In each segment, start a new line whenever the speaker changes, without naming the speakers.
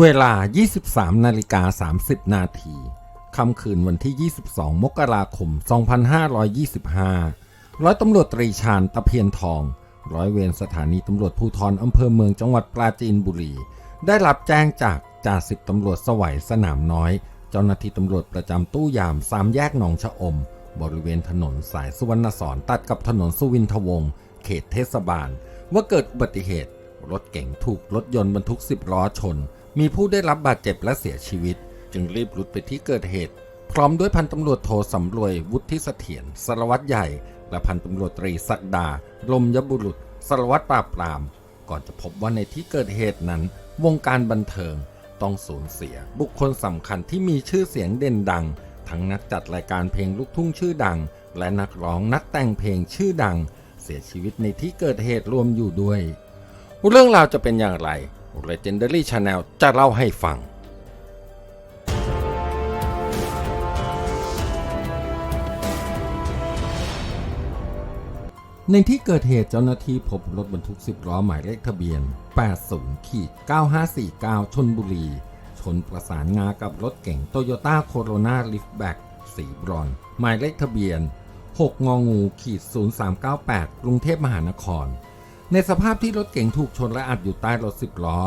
เวลา 23 นาฬิกา 30 นาที ค่ำคืนวันที่ 22 มกราคม 2525 ร้อยตำรวจตรีชาญตะเพียนทอง ร้อยเวรสถานีตำรวจภูธรอำเภอเมืองจังหวัดปราจีนบุรี ได้รับแจ้งจากจ่าสิบตำรวจสวัยสนามน้อย เจ้าหน้าที่ตำรวจประจำตู้ยามสามแยกหนองชะอม บริเวณถนนสายสุวรรณสอนตัดกับถนนสุวินทวงศ์เขตเทศบาล ว่าเกิดอุบัติเหตุ รถเก๋งถูกรถยนต์บรรทุก 10 ล้อชน มีผู้ได้รับบาดเจ็บและเสียชีวิต จึงรีบรุดไปที่เกิดเหตุ พร้อมด้วยพันตำรวจโทสำรวยวุฒิเสถียรสารวัตรใหญ่ และพันตำรวจตรีศักดา ลมยบุรุษสารวัตรปราบปราม ก่อนจะพบว่าในที่เกิดเหตุนั้น วงการบันเทิงต้องสูญเสีย บุคคลสำคัญที่มีชื่อเสียงเด่นดัง ทั้งนักจัดรายการเพลงลูกทุ่งชื่อดัง และนักร้องนักแต่งเพลงชื่อดัง เสียชีวิตในที่เกิดเหตุรวมอยู่ด้วย เรื่องราวจะเป็นอย่างไร Legendary Channel จะเล่าให้ฟัง ในที่เกิดเหตุเจ้าหน้าที่พบรถบรรทุก 10 ล้อหมายเลขทะเบียน 80ขีด9549 ชนบุรี ชนประสานงากับรถเก๋งโตโยต้าโคโรนาลิฟต์แบ็กสีบรอน หมายเลขทะเบียน 6 งองูขีด0398 กรุงเทพมหานคร ในสภาพที่รถเก๋งถูกชนและอัดอยู่ใต้รถ10ล้อ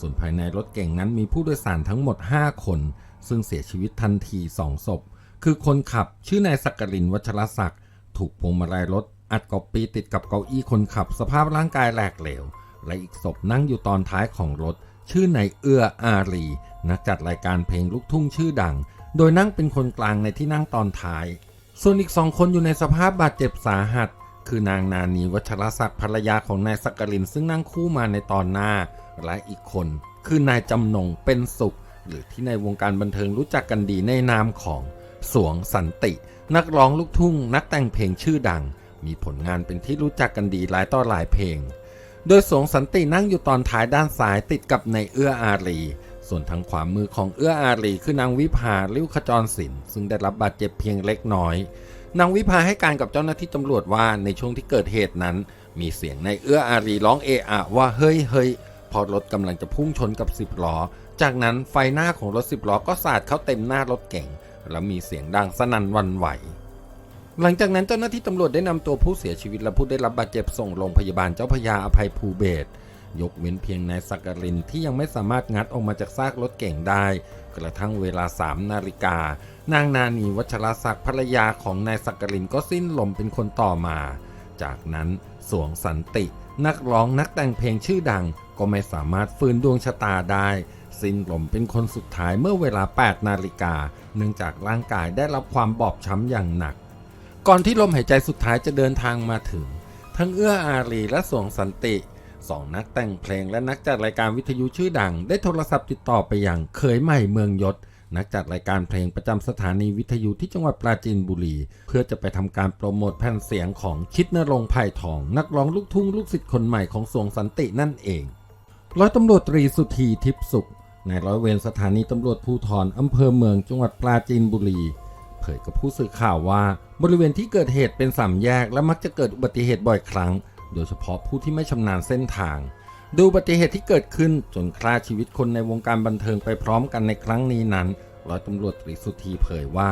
ส่วนภายในรถเก๋งนั้นมีผู้โดยสารทั้งหมด 5 คน ซึ่งเสียชีวิตทันที2ศพ คือคนขับชื่อนายสักกลินวัชรศักดิ์ถูกพวงมาลัยรถอัดกอบปีติดกับเก้าอี้คนขับ สภาพร่างกายแหลกเหลว และอีกศพนั่งอยู่ตอนท้ายของรถ ชื่อนายเอื้ออารี นักจัดรายการเพลงลูกทุ่งชื่อดัง โดยนั่งเป็นคนกลางในที่นั่งตอนท้าย ส่วนอีกสองคนอยู่ในสภาพบาดเจ็บสาหัส คือนางนานีวัชรศักดิ์ภรรยาของนายสักกลินซึ่งนั่งคู่มาในตอนหน้า และอีกคน คือนายจำนงเป็นสุข หรือที่ในวงการบันเทิงรู้จักกันดีในนามของสวงสันติ นักร้องลูกทุ่ง นักแต่งเพลงชื่อดัง มีผลงานเป็นที่รู้จักกันดีหลายต่อหลายเพลง โดยสวงสันตินั่งอยู่ตอนท้ายด้านซ้ายติดกับนายเอื้ออารี ส่วนทางขวามือของเอื้ออารีคือนางวิภาลิ้วขจรศิลป์ซึ่งได้รับบาดเจ็บเพียงเล็กน้อย นางวิภาให้การกับเจ้าหน้าที่ตำรวจว่าในช่วงที่เกิดเหตุนั้น มีเสียงในเอื้ออารีร้องเอะอะว่าเฮ้ยเฮ้ยพอรถกำลังจะพุ่งชนกับสิบล้อ จากนั้นไฟหน้าของรถสิบล้อก็สาดเข้าเต็มหน้ารถเก๋งแล้วมีเสียงดังสนั่นวันไหว หลังจากนั้นเจ้าหน้าที่ตำรวจได้นำตัวผู้เสียชีวิตและผู้ได้รับบาดเจ็บส่งโรงพยาบาลเจ้าพยาอภัยภูเบศร ยกเว้นเพียงนายสักกรินที่ยังไม่สามารถงัดออกมาจากซากรถเก่งได้ กระทั่งเวลา3นาฬิกา นางนานีวัชรศักดิ์ภรรยาของนายสักกรินก็สิ้นลมเป็นคนต่อมา จากนั้นสวงสันติ นักร้องนักแต่งเพลงชื่อดัง ก็ไม่สามารถฟื้นดวงชะตาได้ สิ้นลมเป็นคนสุดท้ายเมื่อเวลา 8 นาฬิกา เนื่องจากร่างกายได้รับความบอบช้ำอย่างหนัก ก่อนที่ลมหายใจสุดท้ายจะเดินทางมาถึง ทั้งเอื้ออารีและสวงสันติ สองนักแต่งเพลงและนักจัดรายการวิทยุชื่อดัง ได้โทรศัพท์ติดต่อไปยังเคยใหม่เมืองยศ นักจัดรายการเพลงประจำสถานีวิทยุที่จังหวัดปราจีนบุรี เพื่อจะไปทำการโปรโมทแผ่นเสียงของชิดนรงไผ่ทอง นักร้องลูกทุ่งลูกศิษย์คนใหม่ของสวงสันตินั่นเองร้อยตำรวจตรีสุธีทิพสุขนายร้อยเวรสถานีตำรวจภูธรอำเภอเมืองจังหวัดปราจีนบุรีเผยกับผู้สื่อข่าวว่า บริเวณที่เกิดเหตุเป็นสามแยกและมักจะเกิดอุบัติเหตุบ่อยครั้ง โดยเฉพาะผู้ที่ไม่ชำนาญเส้นทาง ดูอุบัติเหตุที่เกิดขึ้นจนฆ่าชีวิตคนในวงการบันเทิงไปพร้อมกันในครั้งนี้นั้นร้อยตำรวจตรีสุธีเผยว่า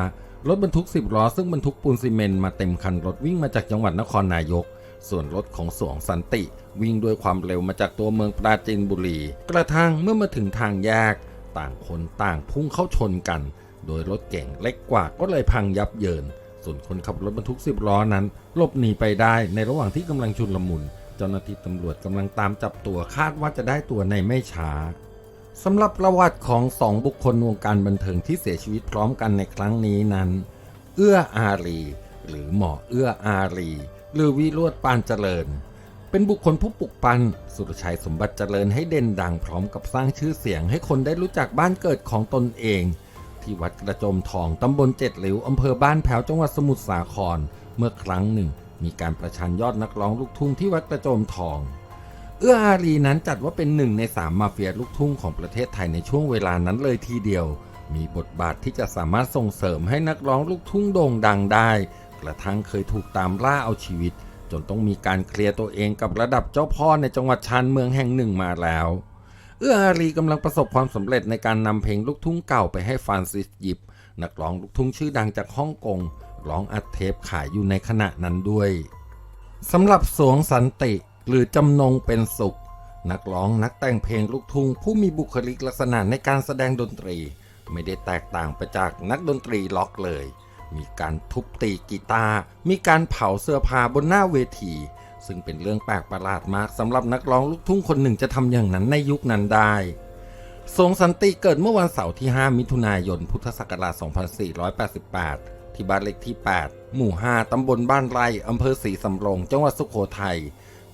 รถบรรทุก 10 ล้อซึ่งบรรทุกปูนซีเมนต์มาเต็มคันรถวิ่งมาจากจังหวัดนครนายก ส่วนรถของสวงสันติ วิ่งด้วยความเร็วมาจากตัวเมืองปราจีนบุรี กระทั่งเมื่อมาถึงทางแยก ต่างคนต่างพุ่งเข้าชนกัน โดยรถเก่งเล็กกว่าก็เลยพังยับเยิน ส่วนคนขับรถบรรทุก 10 ล้อนั้นหลบหนีไปได้ในระหว่างที่กำลังชุนลมุน เจ้าหน้าที่ตำรวจกำลังตามจับตัวคาดว่าจะได้ตัวในไม่ช้าสำหรับประวัติของสองบุคคลวงการบันเทิงที่เสียชีวิตพร้อมกันในครั้งนี้นั้น เอื้ออารี หรือหมอเอื้ออารี หรือวิโรธปานเจริญ เป็นบุคคลผู้ปลุกปั้นสุรชัยสมบัติเจริญให้เด่นดังพร้อมกับสร้างชื่อเสียงให้คนได้รู้จักบ้านเกิดของตนเอง ที่วัดกระโจมทองตำบลเจ็ดหลิวอำเภอบ้านแพ้วจังหวัดสมุทรสาคร เมื่อครั้งหนึ่ง มีการประชันยอดนักร้องลูกทุ่งที่วัดกระโจมทอง เอื้ออารีนั้นจัดว่าเป็นหนึ่งในสามมาเฟียลูกทุ่งของประเทศไทยในช่วงเวลานั้นเลยทีเดียว มีบทบาทที่จะสามารถส่งเสริมให้นักร้องลูกทุ่งโด่งดังได้ กระทั่งเคยถูกตามล่าเอาชีวิต จนต้องมีการเคลียร์ตัวเองกับระดับเจ้าพ่อในจังหวัดชานเมืองแห่งหนึ่งมาแล้ว เอื้ออารีกำลังประสบความสำเร็จในการนำเพลงลูกทุ่งเก่าไปให้ฟรานซิสหยิบ นักร้องลูกทุ่งชื่อดังจากฮ่องกงร้องอัดเทปขายอยู่ในขณะนั้นด้วยสำหรับสวงสันติหรือจำนงเป็นสุข นักร้องนักแต่งเพลงลูกทุ่งผู้มีบุคลิกลักษณะในการแสดงดนตรี ไม่ได้แตกต่างไปจากนักดนตรีล็อกเลย มีการทุบตีกีตาร์มีการเผาเสื้อผ้าบนหน้าเวที ซึ่งเป็นเรื่องแปลกประหลาดมากสำหรับนักร้องลูกทุ่งคนหนึ่งจะทำอย่างนั้นในยุคนั้นได้ทรงสันติเกิดเมื่อวันเสาร์ที่ 5 มิถุนายน พุทธศักราช 2488 ที่บ้านเลขที่ 8 หมู่ 5 ตำบลบ้านไร่อำเภอศรีสำโรง จังหวัดสุโขทัย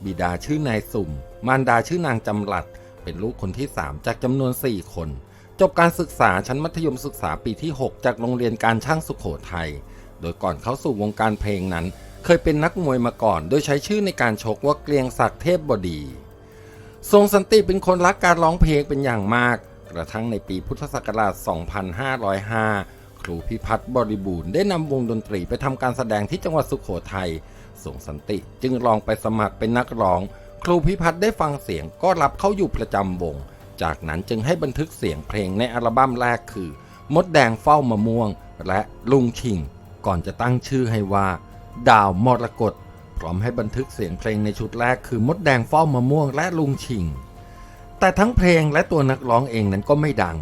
บิดาชื่อนายสุ่ม มารดาชื่อนางจำหลัด เป็นลูกคนที่ 3 จากจำนวน 4 คน จบการศึกษาชั้นมัธยมศึกษาปีที่ 6 จากโรงเรียนการช่างสุโขทัย โดยก่อนเข้าสู่วงการเพลงนั้น เคยเป็นนักมวยมาก่อน โดยใช้ชื่อในการชกว่าเกรียงศักดิ์เทพบดี ทรงสันติเป็นคนรักการร้องเพลงเป็นอย่างมาก กระทั่งในปีพุทธศักราช 2505 ครูพิพัฒน์บริบูรณ์ได้นำวงดนตรีไปทำการแสดงที่จังหวัดสุขโขทัยทรงสันติจึงลองไปสมัครเป็นนักร้อง ครูพิพัฒน์ได้ฟังเสียงก็รับเข้าอยู่ประจำวง จากนั้นจึงให้บันทึกเสียงเพลงในอัลบั้มแรกคือ มดแดงเฝ้ามะม่วง และลุงชิง ก่อนจะตั้งชื่อให้ว่า ดาวมรกตพร้อมให้บันทึกเสียงเพลงในชุดแรกคือมดแดงเฝ้ามะม่วงและลุงชิง แต่ทั้งเพลงและตัวนักร้องเองนั้นก็ไม่ดัง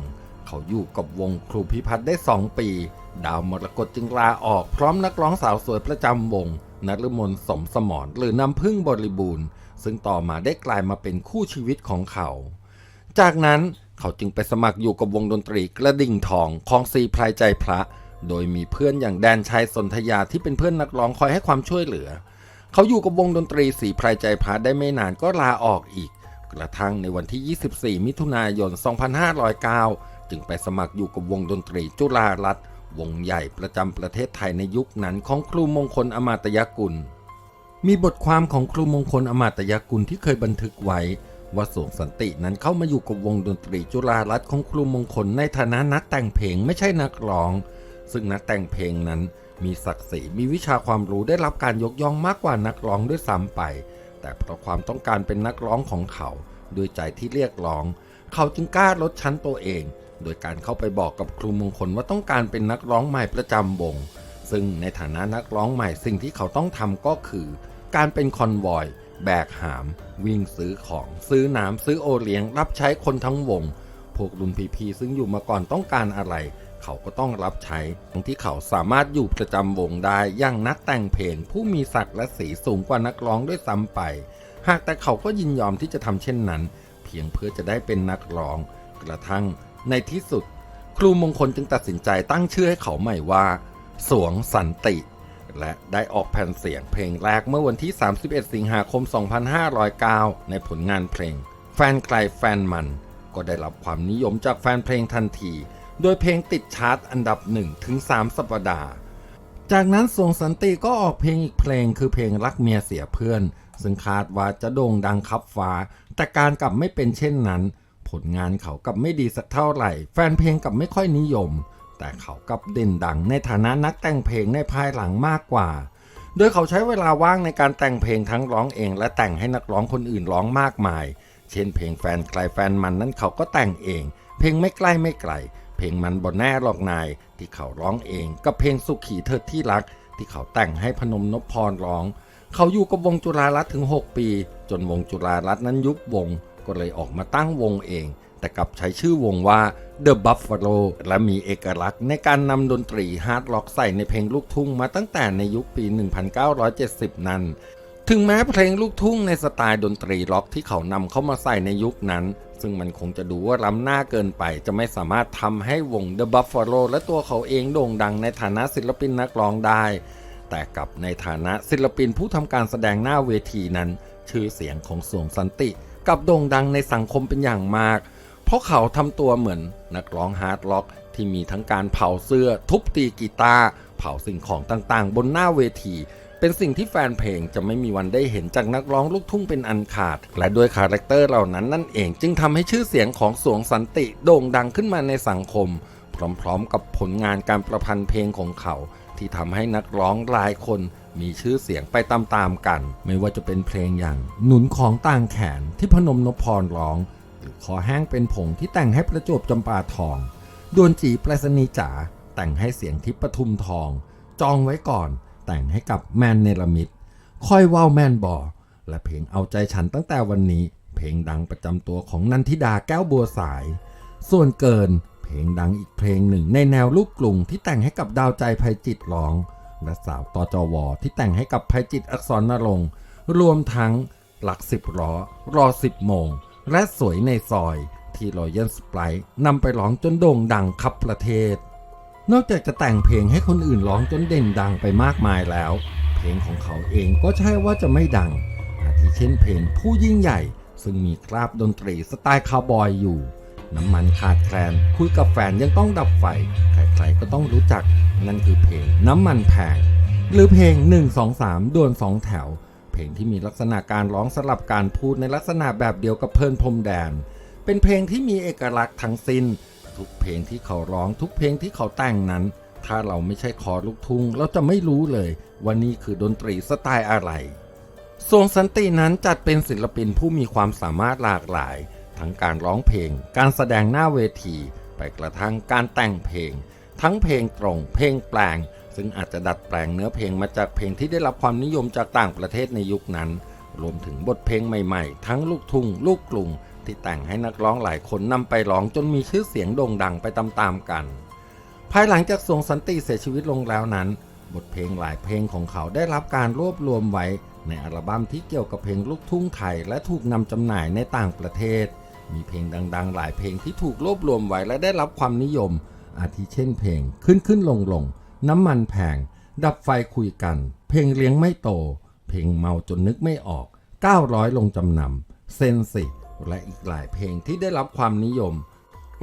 เขาอยู่กับวงครูพิพัฒน์ได้ 2 ปี ดาวมรกตจึงลาออกพร้อมนักร้องสาวสวยประจำวงนฤมลสมสมรหรือน้ำพึ่งบริบูรณ์ ซึ่งต่อมาได้กลายมาเป็นคู่ชีวิตของเขา จากนั้นเขาจึงไปสมัครอยู่กับวงดนตรีกระดิ่งทองของซีพลายใจพระ โดยมีเพื่อนอย่างแดนชัยสนธยาที่เป็นเพื่อนนักร้องคอยให้ความช่วยเหลือ เขาอยู่กับวงดนตรีสีพรายใจพระได้ไม่นานก็ลาออกอีก กระทั่งในวันที่ 24 มิถุนายน 2509 จึงไปสมัครอยู่กับวงดนตรีจุฬารัตน์วงใหญ่ประจำประเทศไทยในยุคนั้นของครูมงคลอมาตยกุล มีบทความของครูมงคลอมาตยกุลที่เคยบันทึกไว้ว่าสวงสันตินั้นเข้ามาอยู่กับวงดนตรีจุฬารัตน์ของครูมงคลในฐานะนักแต่งเพลงไม่ใช่นักร้อง ซึ่งนักแต่งเพลงนั้นมีศักดิ์ศรีมีวิชาความรู้ได้รับการยกย่องมากกว่านักร้องด้วยซ้ำไป แต่เพราะความต้องการเป็นนักร้องของเขาด้วยใจที่เรียกร้อง เขาจึงกล้าลดชั้นตัวเอง โดยการเข้าไปบอกกับครูมงคลว่าต้องการเป็นนักร้องใหม่ประจำวงซึ่งในฐานะนักร้องใหม่สิ่งที่เขาต้องทำก็คือ การเป็นคอนวอยแบกหาม วิ่งซื้อของซื้อน้ำซื้อโอเลี้ยง รับใช้คนทั้งวง พวกรุ่นพีๆซึ่งอยู่มาก่อนต้องการอะไร เขาก็ต้องรับใช้ทั้งที่เขาสามารถอยู่ประจำวงได้อย่างนักแต่งเพลงผู้มีศักดิ์และสีสูงกว่านักร้องด้วยซ้ำไป หากแต่เขาก็ยินยอมที่จะทำเช่นนั้น เพียงเพื่อจะได้เป็นนักร้อง กระทั่งในที่สุด ครูมงคลจึงตัดสินใจตั้งชื่อให้เขาใหม่ว่า สวงสันติ และได้ออกแผ่นเสียงเพลงแรกเมื่อวันที่ 31 สิงหาคม 2509 ในผลงานเพลง แฟนใครแฟนมันก็ได้รับความนิยมจากแฟนเพลงทันที โดยเพลงติดชาร์ตอันดับ1ถึง3สัปดาห์ จากนั้นสวงสันติก็ออกเพลงอีกเพลงคือเพลงรักเมียเสียเพื่อน ซึ่งคาดว่าจะโด่งดังคับฟ้า แต่การกลับไม่เป็นเช่นนั้น ผลงานเขากลับไม่ดีสักเท่าไหร่ แฟนเพลงกลับไม่ค่อยนิยม แต่เขากลับเด่นดังในฐานะนักแต่งเพลงในภายหลังมากกว่า โดยเขาใช้เวลาว่างในการแต่งเพลงทั้งร้องเอง และแต่งให้นักร้องคนอื่นร้องมากมาย เช่น เพลงแฟนใครแฟนมันนั้นเขาก็แต่งเอง เพลงไม่ใกล้ไม่ไกล เพลงมันบนแน่หรอกนาย ที่เขาร้องเองกับเพลงสุขีเธอที่รัก ที่เขาแต่งให้พนมนพพรร้อง เขาอยู่กับวงจุฬารัตน์ถึง 6 ปี จนวงจุฬารัตน์นั้นยุบวง ก็เลยออกมาตั้งวงเอง แต่กลับใช้ชื่อวงว่า The Buffalo และมีเอกลักษณ์ในการนำดนตรีฮาร์ดร็อกใส่ในเพลงลูกทุ่งมาตั้งแต่ในยุคปี 1970 นั้น ถึงแม้เพลงลูกทุ่งในสไตล์ดนตรีล็อกที่เขานำเข้ามาใส่ในยุคนั้น ซึ่งมันคงจะดูว่าล้ำหน้าเกินไป จะไม่สามารถทำให้วง The Buffalo และตัวเขาเองโด่งดังในฐานะศิลปินนักร้องได้ แต่กับในฐานะศิลปินผู้ทำการแสดงหน้าเวทีนั้น ชื่อเสียงของสวงสันติกลับโด่งดังในสังคมเป็นอย่างมาก เพราะเขาทำตัวเหมือนนักร้องฮาร์ดร็อกที่มีทั้งการเผาเสื้อ ทุบตีกีตาร์เผาสิ่งของต่างๆ บนหน้าเวที เป็นสิ่งที่แฟนเพลงจะไม่มีวันได้เห็นจากนักร้องลูกทุ่งเป็นอันขาด และด้วยคาแรคเตอร์เหล่านั้นนั่นเองจึงทำให้ชื่อเสียงของสวงสันติโด่งดังขึ้นมาในสังคม พร้อมๆ กับผลงานการประพันธ์เพลงของเขา ที่ทำให้นักร้องหลายคนมีชื่อเสียงไปตามๆกัน ไม่ว่าจะเป็นเพลงอย่างหนุนของต่างแขนที่พนมนพพรร้อง หรือคอแห้งเป็นผงที่แต่งให้ประจวบจำปาทองดวนจีปรษณีจ๋าแต่งให้เสียงทิพย์ปทุมทอง จองไว้ก่อน แต่งให้กับแมนเนลมิดคอยว่าวแมนบอและเพลงเอาใจฉันตั้งแต่วันนี้ เพลงดังประจำตัวของนันทิดาแก้วบัวสาย ส่วนเกินเพลงดังอีกเพลงหนึ่งในแนวลูกกรุงที่แต่งให้กับดาวใจภัยจิตร้อง และสาวตจอวที่แต่งให้กับภัยจิตอักษรนรงรวมทั้งหลักสิบล้อรอสิบโมง และสวยในซอยที่รอยัลสปรายนำไปร้องจนโด่งดังขับประเทศ นอกจากจะแต่งเพลงให้คนอื่นร้องจนเด่นดังไปมากมายแล้ว เพลงของเขาเองก็ใช่ว่าจะไม่ดัง อาทิเช่นเพลงผู้ยิ่งใหญ่ ซึ่งมีคราบดนตรีสไตล์คาวบอยอยู่ น้ำมันขาดแคลนคุยกับแฟนยังต้องดับไฟ ใครๆก็ต้องรู้จัก นั่นคือเพลงน้ำมันแพงหรือเพลง 1 2 3ดวนสองแถว เพลงที่มีลักษณะการร้องสลับการพูดในลักษณะแบบเดียวกับเพลินพรมแดน เป็นเพลงที่มีเอกลักษณ์ทั้งสิ้น ทุกเพลงที่เขาร้องทุกเพลงที่เขาแต่งนั้น ถ้าเราไม่ใช่คอลูกทุ่งเราจะไม่รู้เลยว่านี่คือดนตรีสไตล์อะไรสวงสันตินั้นจัดเป็นศิลปินผู้มีความสามารถหลากหลาย ทั้งการร้องเพลง การแสดงหน้าเวที ไปกระทั่งการแต่งเพลง ทั้งเพลงตรง เพลงแปลง ซึ่งอาจจะดัดแปลงเนื้อเพลงมาจากเพลงที่ได้รับความนิยมจากต่างประเทศในยุคนั้น รวมถึงบทเพลงใหม่ๆ ทั้งลูกทุ่งลูกกรุง ที่แต่งให้นักร้องหลายคนนำไปร้องจนมีชื่อเสียงโด่งดังไปตามๆกัน ภายหลังจากสวงสันติเสียชีวิตลงแล้วนั้น บทเพลงหลายเพลงของเขาได้รับการรวบรวมไว้ ในอัลบั้มที่เกี่ยวกับเพลงลูกทุ่งไทยและถูกนำจำหน่ายในต่างประเทศ มีเพลงดัง ๆ หลายเพลงที่ถูกรวบรวมไว้และได้รับความนิยม อาทิเช่นเพลงขึ้นขึ้นลงลงน้ำมันแพงดับไฟคุยกัน เพลงเลี้ยงไม่โต เพลงเมาจนนึกไม่ออก 900 ลงจำนำเซนสิ และอีกหลายเพลงที่ได้รับความนิยม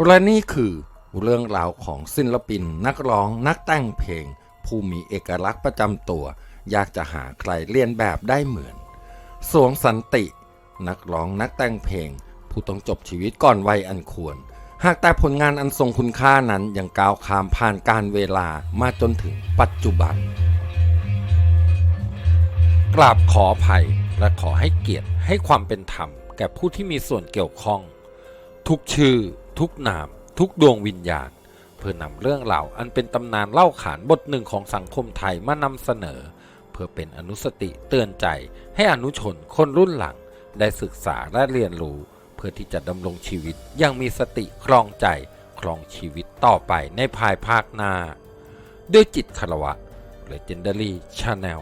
และนี่คือเรื่องราวของศิลปิน นักร้อง นักแต่งเพลง ผู้มีเอกลักษณ์ประจำตัว อยากจะหาใครเลียนแบบได้เหมือน สวงสันติ นักร้องนักแต่งเพลง ผู้ต้องจบชีวิตก่อนวัยอันควร หากแต่ผลงานอันทรงคุณค่านั้นยังก้าวข้ามผ่านการเวลามาจนถึงปัจจุบัน กราบขออภัยและขอให้เกียรติให้ความเป็นธรรม แก่ผู้ที่มีส่วนเกี่ยวข้อง ทุกชื่อ ทุกนาม ทุกดวงวิญญาณ เพื่อนำเรื่องราอันเป็นตำนานเล่าขานบทหนึ่งของสังคมไทยมานำเสนอ เพื่อเป็นอนุสติเตือนใจให้อนุชนคนรุ่นหลัง ได้ศึกษาและเรียนรู้ เพื่อที่จะดำรงชีวิตอยังมีสติครองใจครองชีวิตต่อไปในภายภาคหน้า ด้วยจิตคารวะ Legendary Channel